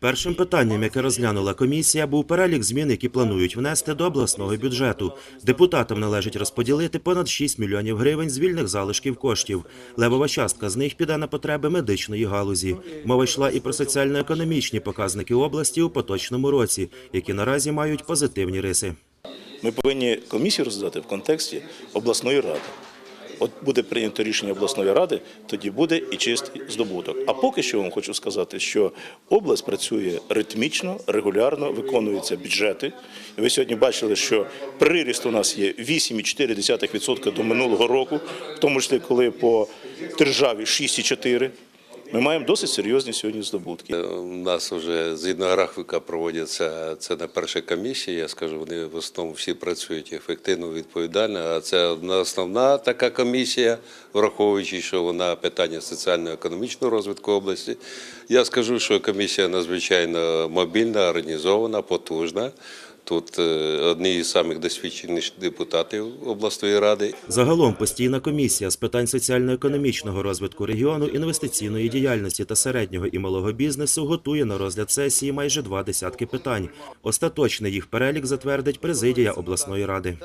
Першим питанням, яке розглянула комісія, був перелік змін, які планують внести до обласного бюджету. Депутатам належить розподілити понад 6 мільйонів гривень з вільних залишків коштів. Левова частка з них піде на потреби медичної галузі. Мова йшла і про соціально-економічні показники області у поточному році, які наразі мають позитивні риси. Ми повинні комісію роздати в контексті обласної ради. От буде прийнято рішення обласної ради, тоді буде і чистий здобуток. А поки що вам хочу сказати, що область працює ритмічно, регулярно, виконуються бюджети. І ви сьогодні бачили, що приріст у нас є 8,4% до минулого року, в тому числі коли по державі 6,4%. Ми маємо досить серйозні сьогодні здобутки. У нас вже згідно графіка проводяться це не перша комісія. Я скажу, вони в основному всі працюють ефективно, відповідально. А це основна така комісія, враховуючи, що вона питання соціально-економічного розвитку області. Я скажу, що комісія надзвичайно мобільна, організована, потужна. Тут е, одні із самих досвідчених депутатів обласної ради. Загалом постійна комісія з питань соціально-економічного розвитку регіону, інвестиційної діяльності та середнього і малого бізнесу готує на розгляд сесії майже два десятки питань. Остаточний їх перелік затвердить президія обласної ради.